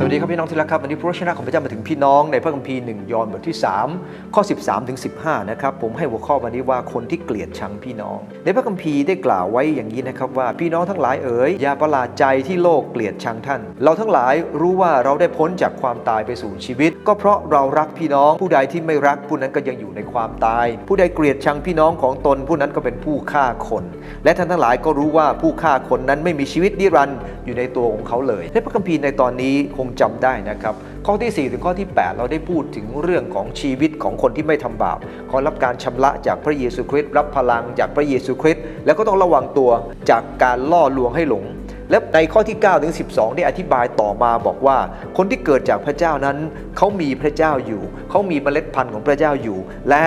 สวัสดีครับพี่น้องที่รักครับวันนี้พระวจนะของพระเจ้ามาถึงพี่น้องในพระคัมภีร์1ยอห์นบทที่ 3 ข้อ 13ถึง15 นะครับ ผมให้หัวข้อวันนี้ว่าคนที่เกลียดชังพี่น้อง ในพระคัมภีร์ได้กล่าวไว้อย่างนี้นะครับว่าพี่น้องทั้งหลายเอ๋ยอย่าประหลาดใจที่โลกเกลียดชังท่าน เราทั้งหลายรู้ว่าเราได้พ้นจากความตายไปสู่ชีวิต ก็เพราะเรารักพี่น้องผู้ใดที่ไม่รักผู้นั้นก็ยังอยู่ในความตาย ผู้ใดเกลียดชังพี่น้องของตนผู้นั้นก็เป็นผู้ฆ่าคน และท่านทั้งหลายก็รู้ว่าผู้ฆ่าคนนั้นไม่มีชีวิตนิรันดร์อยู่ในตัวของเขาเลยในพระคัมภีร์ในตอนนี้คงจำได้นะครับ ข้อที่ 4 ถึงข้อที่ 8 เราได้พูดถึงเรื่องของชีวิตของคนที่ไม่ทำบาปขอรับการชำระจากพระเยซูคริสต์รับพลังจากพระเยซูคริสต์แล้วก็ต้องระวังตัวจากการล่อลวงให้หลง และในข้อที่ 9 ถึง 12 ได้อธิบายต่อมาบอกว่า คนที่เกิดจากพระเจ้านั้นเขามีพระเจ้าอยู่เขามีเมล็ดพันธุ์ของพระเจ้าอยู่ และ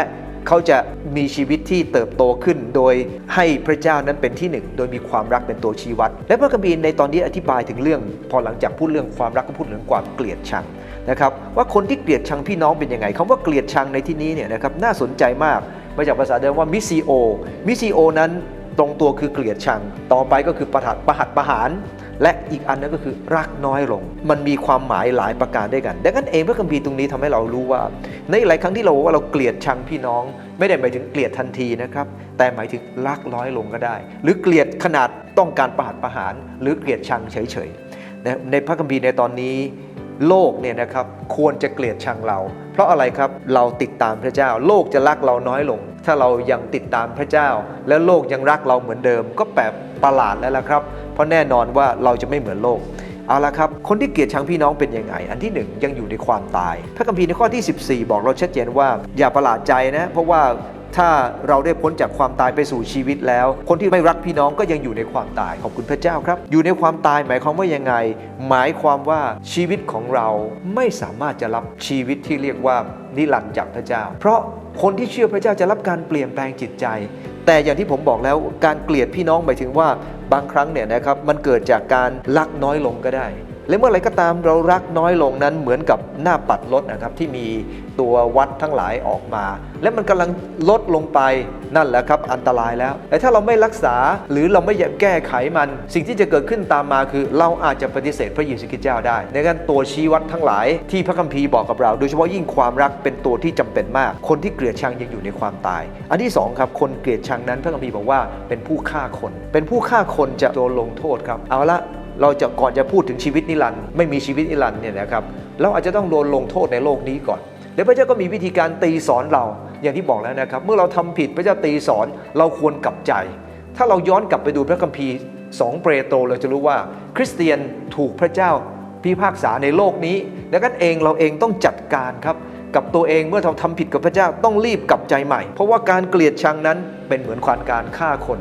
เขาจะมีชีวิตที่เติบโตขึ้น โดยให้พระเจ้านั้นเป็นที่หนึ่ง โดยมีความรักเป็นตัวชี้วัด และพระคัมภีร์ในตอนนี้อธิบายถึงเรื่อง พอหลังจากพูดเรื่องความรักก็พูดเรื่องความเกลียดชังนะครับว่าคนที่เกลียดชังพี่น้องเป็นยังไงคำว่าเกลียดชังในที่นี้เนี่ยนะครับน่าสนใจมากมาจากภาษาเดิมว่ามิซิโอมิซิโอนั้นตรงตัวคือเกลียดชัง ต่อไปก็คือประหัดประหัดประหาร และอีกอันนึงก็คือรักน้อยลง มันมีความหมายหลายประการด้วยกัน ดังนั้นเองพระคัมภีร์ตรงนี้ทำให้เรารู้ว่า ในหลายครั้งที่เราว่าเราเกลียดชังพี่น้อง ไม่ได้หมายถึงเกลียดทันทีนะครับ แต่หมายถึงรักน้อยลงก็ได้ หรือเกลียดขนาดต้องการประหัตประหาร หรือเกลียดชังเฉยๆในพระคัมภีร์ในตอนนี้โลกเนี่ยนะครับควรจะเกลียดชังเรา เพราะอะไรครับเราติดตามพระเจ้า โลกจะรักเราน้อยลง ถ้าเรายังติดตามพระเจ้า และโลกยังรักเราเหมือนเดิม ก็แปลกประหลาดแล้วล่ะครับ เพราะแน่นอนว่าเราจะไม่เหมือนโลกเอาละครับ คนที่เกลียดชังพี่น้องเป็นยังไง อันที่หนึ่งยังอยู่ในความตาย พระคัมภีร์ในข้อที่ 14 บอกเราชัดเจนว่าอย่าประหลาดใจนะ เพราะว่า ถ้าเราได้พ้นจากความตายไปสู่ชีวิตแล้ว คนที่ไม่รักพี่น้องก็ยังอยู่ในความตายขอบคุณพระเจ้าครับ อยู่ในความตายหมายความว่ายังไง หมายความว่าชีวิตของเราไม่สามารถจะรับชีวิตที่เรียกว่านิรันดร์จากพระเจ้า เพราะคนที่เชื่อพระเจ้าจะรับการเปลี่ยนแปลงจิตใจ แต่อย่างที่ผมบอกแล้วการเกลียดพี่น้องหมายถึงว่าบางครั้งเนี่ยนะครับมันเกิดจากการรักน้อยลงก็ได้ และเมื่อไรก็ตามเรารักน้อยลงนั้นเหมือนกับหน้าปัดรถนะครับที่มีตัววัดทั้งหลายออกมา และมันกำลังลดลงไปนั่นแหละครับอันตรายแล้ว แต่ถ้าเราไม่รักษาหรือเราไม่แก้ไขมัน สิ่งที่จะเกิดขึ้นตามมาคือ เราอาจจะปฏิเสธพระเยซูคริสต์เจ้าได้ ในการตัวชี้วัดทั้งหลายที่พระคัมภีร์บอกกับเรา โดยเฉพาะยิ่งความรักเป็นตัวที่จำเป็นมาก คนที่เกลียดชังยังอยู่ในความตาย อันที่สองครับคนเกลียดชังนั้นพระคัมภีร์บอกว่าเป็นผู้ฆ่าคน เป็นผู้ฆ่าคนจะโดนลงโทษครับเอาละ เราจะก่อนจะพูดถึงชีวิตนิรันดร์ไม่มีชีวิตนิรันดร์เนี่ยนะครับเราอาจจะต้องโดนลงโทษในโลกนี้ก่อนเดี๋ยวพระเจ้าก็มีวิธีการตีสอนเราอย่างที่บอกแล้วนะครับ เมื่อเราทำผิดพระเจ้าตีสอนเราควรกลับใจ ถ้าเราย้อนกลับไปดูพระคัมภีร์2เปรโตรเราจะรู้ว่า คริสเตียนถูกพระเจ้าพิพากษาในโลกนี้ดังนั้นเองเราเองต้องจัดการครับกับตัวเองเมื่อเราทำผิดกับพระเจ้าต้องรีบกลับใจใหม่ เพราะว่าการเกลียดชังนั้นเป็นเหมือนความการฆ่าคน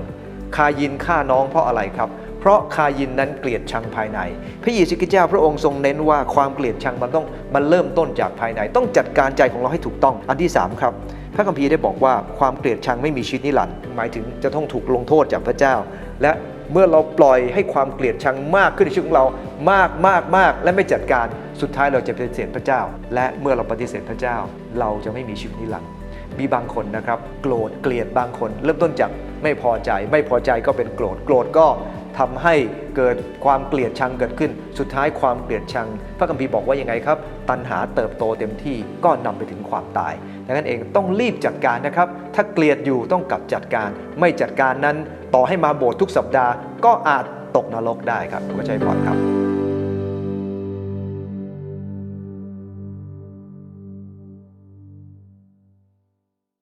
คายินฆ่าน้องเพราะอะไรครับ เพราะคายินนั้นเกลียดชังภายใน พระเยซูคริสต์เจ้าพระองค์ทรงเน้นว่าความเกลียดชังมันต้องมันเริ่มต้นจากภายใน ต้องจัดการใจของเราให้ถูกต้อง อันที่ 3 ครับ พระคัมภีร์ได้บอกว่าความเกลียดชังไม่มีชีวิตนิรันดร์หมายถึงจะต้องถูกลงโทษจากพระเจ้า และเมื่อเราปล่อยให้ความเกลียดชังมากขึ้นในชีวิตของเรามากมากมากและไม่จัดการสุดท้ายเราจะปฏิเสธพระเจ้า และเมื่อเราปฏิเสธพระเจ้า เราจะไม่มีชีวิตนิรันดร์มีบางคนนะครับ โกรธเกลียดบางคน เริ่มต้นจากไม่พอใจ ไม่พอใจก็เป็นโกรธโกรธก็ ทำให้เกิดความเกลียดชังเกิดขึ้น สุดท้ายความเกลียดชัง พระคัมภีร์บอกว่ายังไงครับ ตัณหาเติบโตเต็มที่ก็นำไปถึงความตายดังนั้นเองต้องรีบจัดการนะครับ ถ้าเกลียดอยู่ต้องกลับจัดการ ไม่จัดการนั้น ต่อให้มาโบสถ์ทุกสัปดาห์ก็อาจตกนรกได้ครับขอใจพรครับ